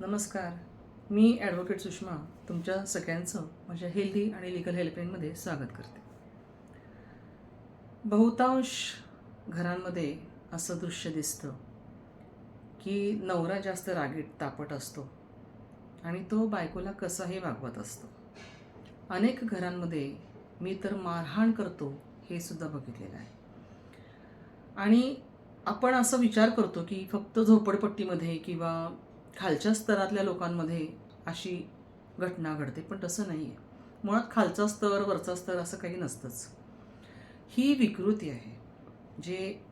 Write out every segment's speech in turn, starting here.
नमस्कार. मी ॲडव्होकेट सुषमा तुमच्या सगळ्यांचं माझ्या हेल्दी आणि लिगल हेल्पलाईनमध्ये स्वागत करते. बहुतांश घरांमध्ये असं दृश्य दिसतं की नवरा जास्त रागीट तापट असतो आणि तो बायकोला कसाही वागवत असतो. अनेक घरांमध्ये मी तर मारहाण करतो हे सुद्धा बघितलेलं आहे. आणि आपण असं विचार करतो की फक्त झोपडपट्टीमध्ये किंवा खालच्या स्तरातल्या लोकांमध्ये अशी घटना घडते पण तसं नाही आहे मुळात खालचा स्तर वरचा स्तर असं काही नसतंच. ही विकृती आहे. जे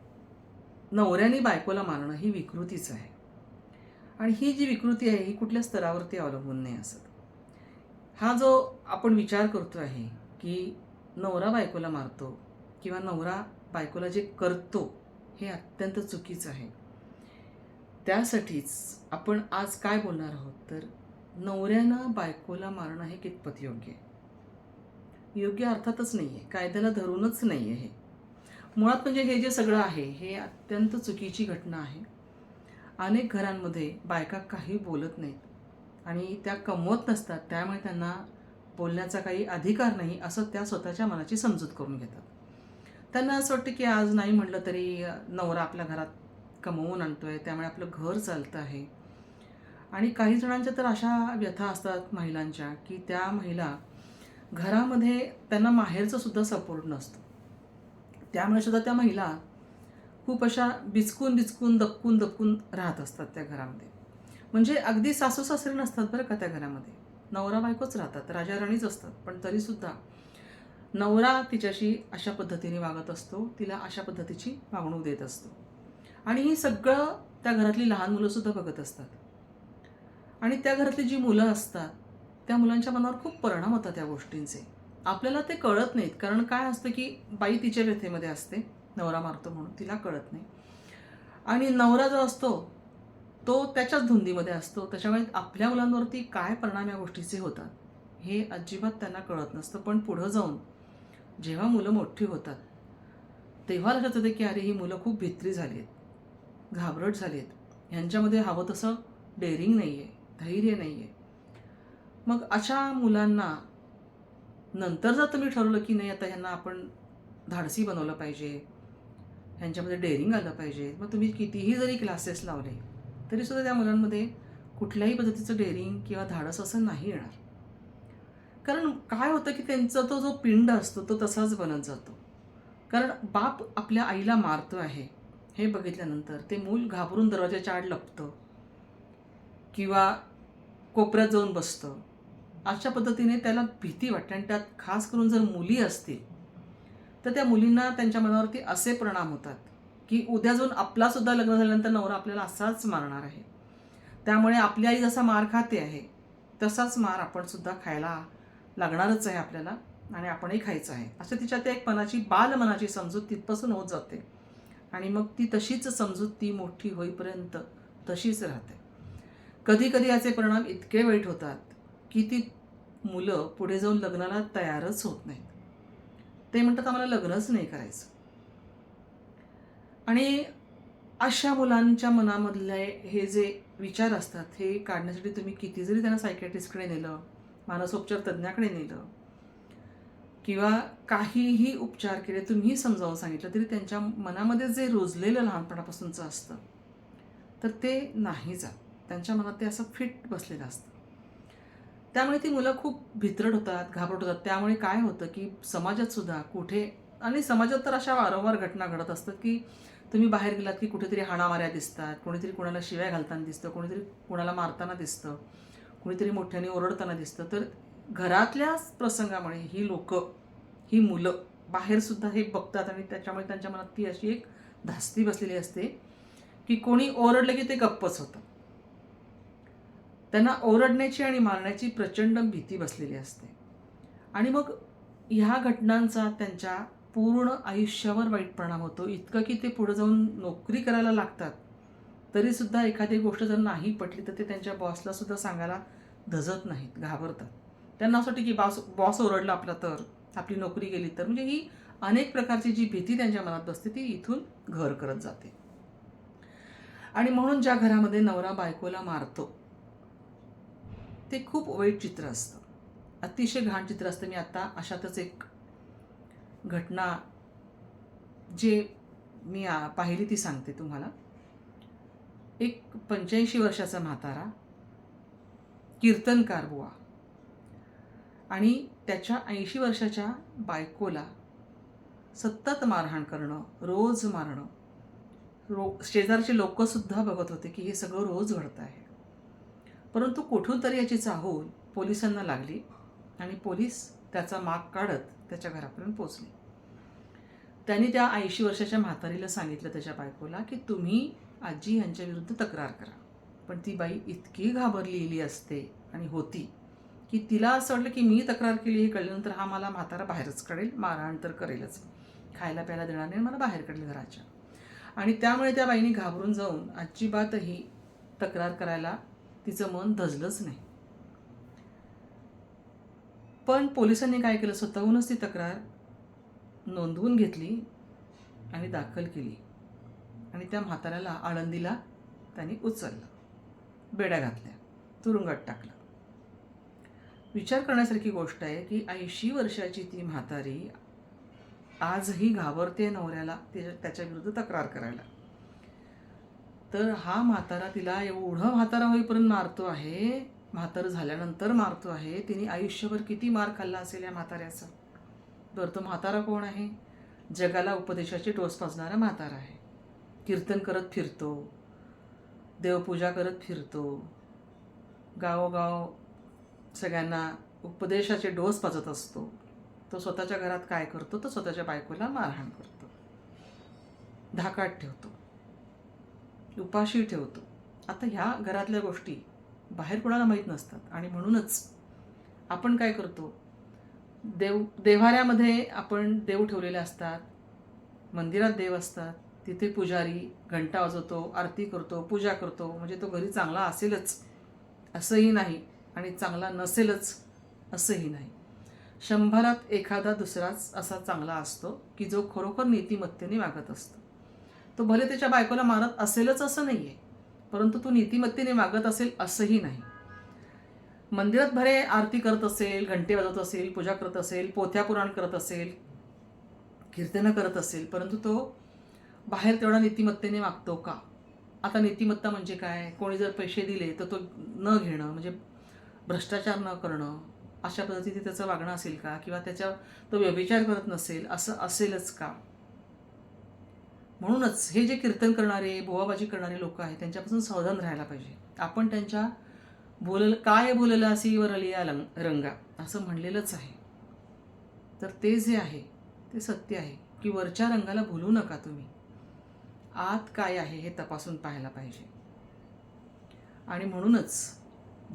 नवऱ्याने बायकोला मारणं ही विकृतीच आहे. आणि ही जी विकृती आहे ही कुठल्या स्तरावरती अवलंबून नाही असत. हा जो आपण विचार करतो आहे की नवरा बायकोला मारतो किंवा नवरा बायकोला जे करतो हे अत्यंत चुकीचं आहे. त्यासाठीच आपण आज काय बोलणार आहोत? तर नवऱ्यानं बायकोला मारणं हे कितपत योग्य आहे? योग्य अर्थातच नाही आहे कायद्याला धरूनच नाही आहे हे. मुळात म्हणजे हे जे सगळं आहे हे अत्यंत चुकीची घटना आहे. अनेक घरांमध्ये बायका काही बोलत नाहीत आणि त्या कमवत नसतात. त्यामुळे त्यांना बोलण्याचा काही अधिकार नाही असं त्या स्वतःच्या मनाची समजूत करून घेतात. त्यांना असं वाटतं की आज नाही म्हटलं तरी नवरा आपल्या घरात कमवून आणतो आहे त्यामुळे आपलं घर चालतं आहे. आणि काही जणांच्या तर अशा व्यथा असतात महिलांच्या की त्या महिला घरामध्ये त्यांना माहेरचं सुद्धा सपोर्ट नसतो. त्यामुळे सुद्धा त्या महिला खूप अशा बिचकून बिचकून दबकून दपकून राहत असतात त्या घरामध्ये. म्हणजे अगदी सासू सासरे नसतात बरं का त्या घरामध्ये. नवरा बायकोच राहतात राजा राणीच असतात पण तरीसुद्धा नवरा तिच्याशी अशा पद्धतीने वागत असतो तिला अशा पद्धतीची वागणूक देत असतो. आणि ही सगळं त्या घरातली लहान मुलंसुद्धा बघत असतात. आणि त्या घरातली जी मुलं असतात त्या मुलांच्या मनावर खूप परिणाम होतात त्या गोष्टींचे. आपल्याला ते कळत नाहीत. कारण काय असतं की बाई तिच्या व्यथेमध्ये असते. नवरा मारतो म्हणून तिला कळत नाही. आणि नवरा जो असतो तो त्याच्याच धुंदीमध्ये असतो. त्याच्यामुळे आपल्या मुलांवरती काय परिणाम या गोष्टीचे होतात हे अजिबात त्यांना कळत नसतं. पण पुढं जाऊन जेव्हा मुलं मोठी होतात तेव्हा लक्षात येते की अरे ही मुलं खूप भित्री झाली आहेत. घाबरट झाली आहेत ह्यांच्यामध्ये हवं तसं डेअरिंग नाही आहे धैर्य नाही आहे मग अशा मुलांना नंतर जर तुम्ही ठरवलं की नाही आता ह्यांना आपण धाडसी बनवलं पाहिजे ह्यांच्यामध्ये डेअरिंग आलं पाहिजे मग तुम्ही कितीही जरी क्लासेस लावले तरीसुद्धा त्या मुलांमध्ये कुठल्याही पद्धतीचं डेअरिंग किंवा धाडस असं नाही येणार. कारण काय होतं की त्यांचा तो जो पिंड असतो तो तसाच बनत जातो. कारण बाप आपल्या आईला मारतो आहे हे बघितल्यानंतर ते मूल घाबरून दरवाजाच्या आड लपतं. किंवा कोपऱ्यात जाऊन बसतं. अशा पद्धतीने त्याला भीती वाटते आणि त्यात खास करून जर मुली असतील तर त्या मुलींना त्यांच्या मनावरती असे परिणाम होतात की उद्या जाऊन आपलासुद्धा लग्न झाल्यानंतर नवरा आपल्याला असाच मारणार आहे. त्यामुळे आपली आई जसा मार खाते आहे तसाच मार आपणसुद्धा खायला लागणारच आहे आपल्याला आणि आपणही खायचं आहे. असं तिच्या त्या एक मनाची बालमनाची समजूत तिथपासून होत जाते. आणि मग ती तशीच समजूत ती मोठी होईपर्यंत तशीच राहते. कधी कधी याचे परिणाम इतके वाईट होतात की ती मुलं पुढे जाऊन लग्नाला तयारच होत नाहीत. ते म्हणतात आम्हाला लग्नच नाही करायचं. आणि अशा मुलांच्या मनामधले हे जे विचार असतात हे काढण्यासाठी तुम्ही किती जरी त्यांना सायकॅट्रिस्टकडे नेलं मानसोपचार तज्ज्ञाकडे नेलं किंवा काहीही उपचार केले तुम्ही समजावून सांगितलं तरी त्यांच्या मनामध्ये जे रुजलेलं लहानपणापासूनचं असतं तर ते नाही जात. त्यांच्या मनात ते असं फिट बसलेलं असतं. त्यामुळे ती मुलं खूप भित्रट होतात घाबरट होतात. त्यामुळे काय होतं की समाजात सुद्धा कुठे आणि समाजात तर अशा वारंवार घटना घडत असतात की तुम्ही बाहेर गेलात की कुठेतरी हाणामाऱ्या दिसतात कोणीतरी कोणाला शिव्या घालताना दिसतं कोणीतरी कोणाला मारताना दिसतं कोणीतरी मोठ्याने ओरडताना दिसतं. तर घरातल्या प्रसंगामुळे ही लोक ही मुलं बाहेरसुद्धा हे बघतात आणि त्याच्यामुळे त्यांच्या मनात ती अशी एक धास्ती बसलेली असते की कोणी ओरडलं की ते गप्पच होतं त्यांना ओरडण्याची आणि मारण्याची प्रचंड भीती बसलेली असते. आणि मग ह्या घटनांचा त्यांच्या पूर्ण आयुष्यावर वाईट परिणाम होतो. इतकं की ते पुढे जाऊन नोकरी करायला लागतात. तरीसुद्धा एखादी गोष्ट जर नाही पटली तर ते त्यांच्या बॉसला सुद्धा सांगायला धजत नाहीत घाबरतात. त्यांना असं वाटतं की बॉस बॉस ओरडला आपला तर आपली नोकरी गेली तर. म्हणजे ही अनेक प्रकारची जी भीती त्यांच्या मनात बसते ती इथून घर करत जाते. आणि म्हणून ज्या घरामध्ये नवरा बायकोला मारतो ते खूप वाईट चित्र असतं. अतिशय घाण चित्र असतं. मी आत्ता अशातच एक घटना जे मी आ- पाहिली ती सांगते तुम्हाला. एक पंच्याऐंशी वर्षाचा म्हातारा कीर्तनकार बुवा. आणि त्याच्या ऐंशी वर्षाच्या बायकोला सतत मारहाण करणं रोज मारणं. रो शेजारचे लोकसुद्धा बघत होते की हे सगळं रोज घडतं आहे. परंतु कुठून तरी याची चाहूल पोलिसांना लागली आणि पोलीस त्याचा माग काढत त्याच्या घरापर्यंत पोचले त्यांनी त्या ऐंशी वर्षाच्या म्हातारीला सांगितलं त्याच्या बायकोला की तुम्ही आजी यांच्याविरुद्ध तक्रार करा. पण ती बाई इतकी घाबरलेली असते आणि होती. की तिला असं वाटलं की मी तक्रार केली हे कळल्यानंतर हा मला म्हातारा बाहेरच कळेल मारहाण तर करेलच. खायला प्यायला देणार नाही मला बाहेर कळेल घराच्या आणि त्यामुळे त्या बाईने घाबरून जाऊन अजिबातही तक्रार करायला तिचं मन धजलंच नाही. पण पोलिसांनी काय केलं? स्वतःहूनच ती तक्रार नोंदवून घेतली आणि दाखल केली. आणि त्या म्हाताऱ्याला आळंदीला त्यांनी उचललं. बेड्या घातल्या. तुरुंगात टाकलं. विचार करण्यासारखी गोष्ट आहे की ऐंशी वर्षाची ती म्हातारी आजही घाबरते नवऱ्याला त्याच्या विरुद्ध तक्रार करायला. तर हा म्हातारा तिला एवढं म्हातारा होईपर्यंत मारतो आहे म्हातार झाल्यानंतर मारतो आहे तिने आयुष्यभर किती मार खाल्ला असेल या म्हाताऱ्याचा? बरं तो म्हातारा कोण आहे? जगाला उपदेशाची टोस पाजणारा म्हातारा आहे. कीर्तन करत फिरतो देवपूजा करत फिरतो गावोगाव सगळ्यांना उपदेशाचे डोस पाजत असतो. तो स्वतःच्या घरात काय करतो? तो स्वतःच्या बायकोला मारहाण करतो. धाकाट ठेवतो. उपाशी ठेवतो. आता ह्या घरातल्या गोष्टी बाहेर कोणाला माहीत नसतात. आणि म्हणूनच आपण काय करतो? देव देव्हाऱ्यामध्ये आपण देव ठेवलेले असतात. मंदिरात देव असतात. तिथे पुजारी घंटा वाजवतो आरती करतो पूजा करतो. म्हणजे तो घरी चांगला असेलच. असंही नाही. आणि चांगला नसेलच असंही नाही. शंभरात एखादा दुसराच असा चांगला असतो की जो खरोखर नीतिमत्तेने वागत असतो. तो भले त्याच्या बायकोला मारत असेलच असं नाही आहे परंतु तो नीतिमत्तेने वागत असेल असंही नाही. मंदिरात भरे आरती करत असेल घंटे वाजवत असेल पूजा करत असेल पोथ्या पुराण करत असेल कीर्तनं करत असेल परंतु तो बाहेर तेवढा नीतिमत्तेने वागतो का? आता नीतिमत्ता म्हणजे काय? कोणी जर पैसे दिले तर तो न घेणं म्हणजे भ्रष्टाचार न करणं अशा पद्धतीने त्याचं वागणं असेल का? किंवा त्याच्या तो व्यभिचार करत नसेल असं असेलच का? म्हणूनच हे जे कीर्तन करणारे बोवाबाजी करणारे लोक आहेत त्यांच्यापासून सावधान राहायला पाहिजे. आपण त्यांच्या बोलल काय बोललं असी वरलिया लंग रंगा असं म्हणलेलंच आहे. तर ते जे आहे ते सत्य आहे. की वरच्या रंगाला भुलू नका तुम्ही. आत काय आहे हे तपासून पाहायला पाहिजे. आणि म्हणूनच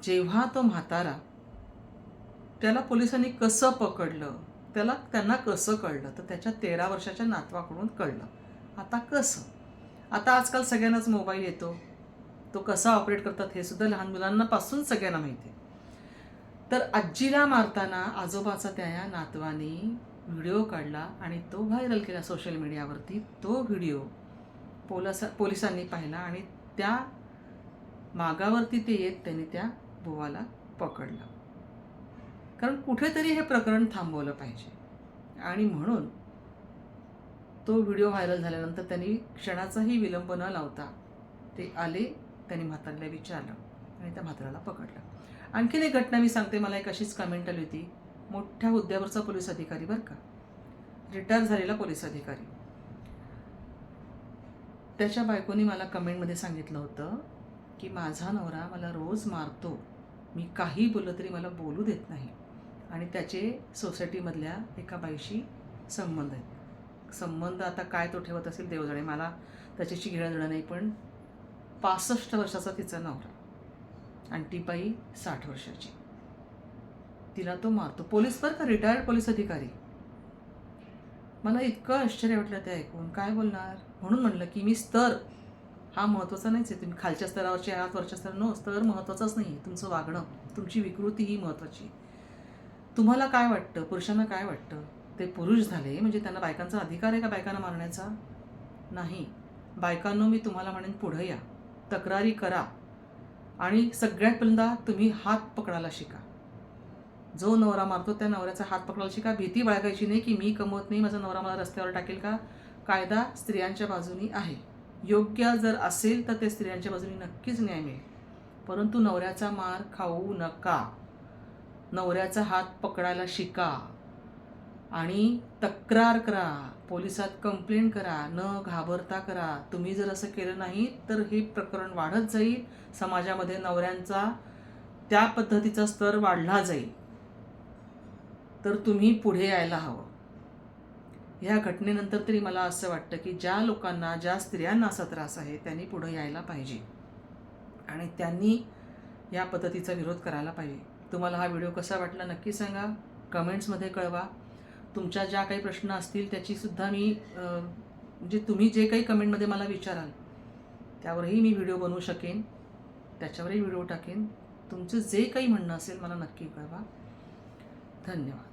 जेव्हा तो म्हातारा त्याला पोलिसांनी कसं पकडलं त्याला त्यांना कसं कळलं तर त्याच्या तेरा वर्षाच्या नातवाकडून कळलं. आता कसं? आता आजकाल सगळ्यांनाच मोबाईल येतो. तो कसा ऑपरेट करतात हे सुद्धा लहान मुलांना पासून सगळ्यांना माहिती आहे. तर आजीला मारताना आजोबाचा त्या या नातवाने व्हिडिओ काढला आणि तो व्हायरल केला सोशल मीडियावरती. तो व्हिडिओ पोलसा पोलिसांनी पाहिला आणि त्या मागावरती ते येत त्यांनी त्या बुवाला पकडलं. कारण कुठेतरी हे प्रकरण थांबवलं पाहिजे. आणि म्हणून तो व्हिडिओ व्हायरल झाल्यानंतर त्यांनी क्षणाचाही विलंब न लावता ते आले त्यांनी म्हाताऱ्याला विचारलं आणि त्या म्हाताऱ्याला पकडलं. आणखीन एक घटना मी सांगते मला एक अशीच कमेंट आली होती. मोठ्या हुद्द्यावरचा पोलीस अधिकारी बरं का. रिटायर झालेला पोलीस अधिकारी. त्याच्या बायकोनी मला कमेंटमध्ये सांगितलं होतं की माझा नवरा मला रोज मारतो. मी काही बोललं तरी मला बोलू देत नाही. आणि त्याचे सोसायटीमधल्या एका बाईशी संबंध आहेत. संबंध आता काय तो ठेवत असेल देवजणे मला त्याच्याशी घेणं देणं नाही पण पासष्ट वर्षाचा तिचा नवरा. आणि ती बाई साठ वर्षाची. तिला तो मारतो. पोलीस बरं का? रिटायर्ड पोलीस अधिकारी. मला इतकं आश्चर्य वाटलं ते ऐकून. काय बोलणार? म्हणून म्हणलं की मी स्तर हा महत्त्वाचा नाहीच आहे. तुम्ही खालच्या स्तरावरचे आहात वरच्या स्तर नो स्तर महत्त्वाचाच नाही आहे तुमचं वागणं तुमची विकृती ही महत्त्वाची. तुम्हाला काय वाटतं? पुरुषांना काय वाटतं? ते पुरुष झाले म्हणजे त्यांना बायकांचा अधिकार आहे का बायकांना मारण्याचा? नाही. बायकांनो मी तुम्हाला म्हणेन पुढं या. तक्रारी करा. आणि सगळ्यात पहिल्यांदा तुम्ही हात पकडायला शिका. जो नवरा मारतो त्या नवऱ्याचा हात पकडायला शिका. भीती बाळगायची नाही की मी कमवत नाही माझा नवरा मला रस्त्यावर टाकेल का? कायदा स्त्रियांच्या बाजूनी आहे. योग्य जर असेल तर ते स्त्रियांच्या बाजूने नक्कीच न्याय मिळेल. परंतु नवऱ्याचा मार खाऊ नका. नवऱ्याचा हात पकडायला शिका. आणि तक्रार करा. पोलिसात कंप्लेंट करा. न घाबरता करा. तुम्ही जर असं केलं नाही तर हे प्रकरण वाढत जाईल. समाजामध्ये नवऱ्यांचा त्या पद्धतीचा स्तर वाढला जाईल. तर तुम्ही पुढे यायला हवं. ह्या घटनेनंतर तरी मला असं वाटतं की ज्या लोकांना ज्या स्त्रियांना असा त्रास आहे त्यांनी पुढं यायला पाहिजे. आणि त्यांनी या पद्धतीचा विरोध करायला पाहिजे. तुम्हाला हा व्हिडिओ कसा वाटला नक्की सांगा. कमेंट्समध्ये कळवा. तुमच्या ज्या काही प्रश्न असतील त्याचीसुद्धा मी म्हणजे तुम्ही जे काही कमेंटमध्ये मला विचाराल त्यावरही मी व्हिडिओ बनवू शकेन. त्याच्यावरही व्हिडिओ टाकेन. तुमचं जे काही म्हणणं असेल मला नक्की कळवा. धन्यवाद.